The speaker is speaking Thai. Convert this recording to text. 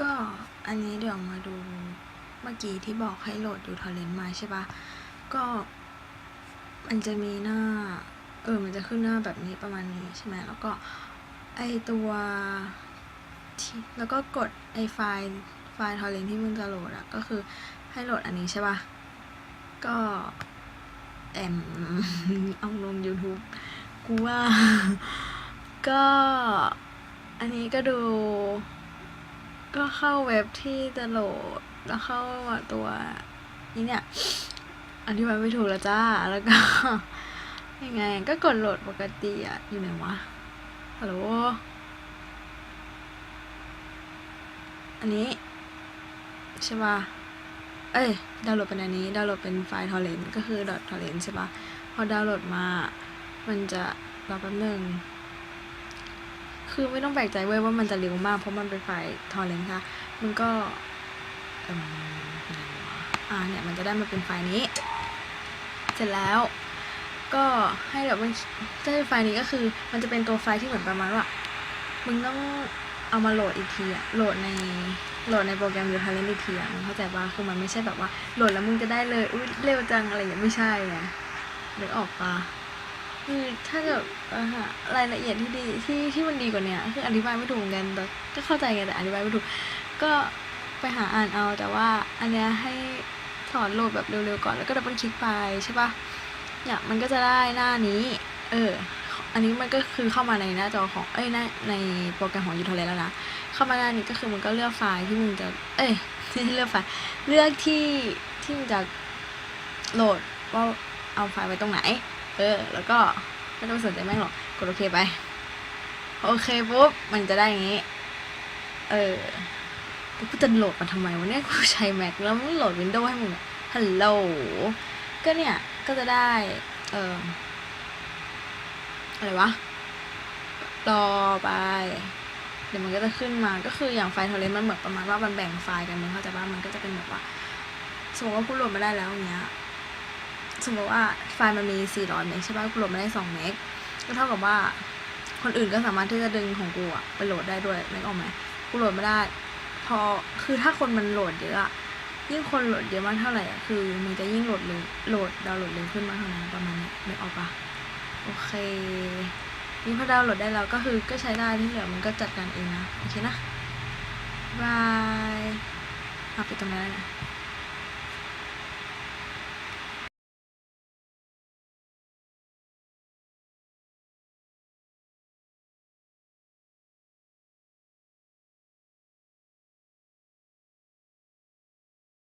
ก็อันนี้เดี๋ยวมาดูเมื่อกี้ที่บอกให้โหลดดูทอร์เรนต์มาใช่ปะก็มันจะมีหน้า เออ มันจะขึ้นหน้าแบบนี้ประมาณนี้ใช่ไหมแล้วก็ไอตัวที่แล้วก็กดไอไฟล์ไฟล์ทอร์เรนต์ที่มึงจะโหลดอะก็คือให้โหลดอันนี้ใช่ปะก็แอมเอาลง YouTube กูว่า ก็อันนี้ก็ดู ก็เข้าเว็บที่จะโหลด แล้วเข้าตัวนี้เนี่ยอธิบายไม่ถูกแล้วจ้า แล้วก็ ยังไง ก็กดโหลดปกติอะอยู่ไหนวะฮัลโหลอันนี้ ใช่ป่ะ เอ้ย ดาวน์โหลดเป็นอันนี้ ดาวน์โหลดเป็นไฟล์ torrent ก็คือ .torrent ใช่ป่ะ พอดาวน์โหลดมา มันจะรอแป๊บนึง คือไม่ต้องแปลกใจเว้ยว่ามันจะเร็วมาก เพราะมันเป็นไฟล์ทอร์เรนต์ค่ะ มันก็เอิ่มไหนวะอ่าเนี่ยมันจะได้มาเป็นไฟล์นี้ เสร็จแล้ว ก็ให้แบบมันจะเป็นไฟล์นี้ก็คือ มันจะเป็นตัวไฟล์ที่เหมือนประมาณว่า มึงต้องเอามาโหลดอีกทีอะโหลดในโหลดในโปรแกรมยูทาเลนอีกทีอะมึงเข้าใจปะคือมันไม่ใช่แบบว่า โหลดแล้วมึงจะได้เลย อุ้ยเร็วจังอะไรอย่างเงี้ยไม่ใช่ไงนึกออกปะ คือถ้าแบบอ่อหารายละเอียดที่ดีที่ที่มันดีกว่าเนี้ยคืออธิบายไม่ถูกกันแต่ก็เข้าใจไงแต่อธิบายไม่ถูกก็ไปหาอ่านเอาแต่ว่าอันเนี้ยให้สอนโหลดแบบเร็วๆก่อนแล้วก็ดับเบิลคลิกไปใช่ปะเนี่ยมันก็จะได้หน้านี้ เออ อันนี้มันก็คือเข้ามาในหน้าจอของ เอ้ยในในโปรแกรมของยูท r แล้วนะ เข้ามาหน้านี้ก็คือมันก็เลือกไฟล์ที่มึงจะ เอ้ยไม่ใช่เลือกไฟล์ เลือกที่ที่มึงจะโหลดว่าเอาไฟล์ไว้ตรงไหน เออ แล้วก็ไม่ต้องสนใจแม่งหรอก กดโอเคไป โอเคปุ๊บ มันจะได้อย่างนี้ เออแล้วกูจะโหลดมาทำไมวะเนี่ยกูใช้ Mac แล้วมึงโหลด Windows ให้มึงฮัลโหล ก็เนี่ย ก็จะได้ เอออะไรวะ รอไป เดี๋ยวมันก็จะขึ้นมา ก็คืออย่างไฟล์ทอร์เรนต์มันเหมือนประมาณว่ามันแบ่งไฟล์กันมึงเข้าใจป่ะมันก็จะเป็นแบบว่าสมมติว่ากูโหลดมาได้แล้วอย่างเงี้ย สมมติว่าไฟล์มันมี 400 เมกใช่ป่ะกูโหลดมาได้ 2 เมก ก็เท่ากับว่า คนอื่นก็สามารถที่จะดึงของกูอะไปโหลดได้ด้วยนึกออกไหมกูโหลดไม่ได้ พอ คือถ้าคนมันโหลดเยอะอะยิ่งคนโหลดเยอะมากเท่าไหร่อะคือมันจะยิ่งโหลดเร็วโหลดดาวน์โหลดเร็วขึ้นมากเท่านั้นประมาณนี้ยนึกออกปะโอเค นี่พอดาวน์โหลดได้แล้วก็คือก็ใช้ได้ที่เหลือมันก็จัดการเองนะ โอเคนะบายเอาไปดตรงนั้นแล้วนะ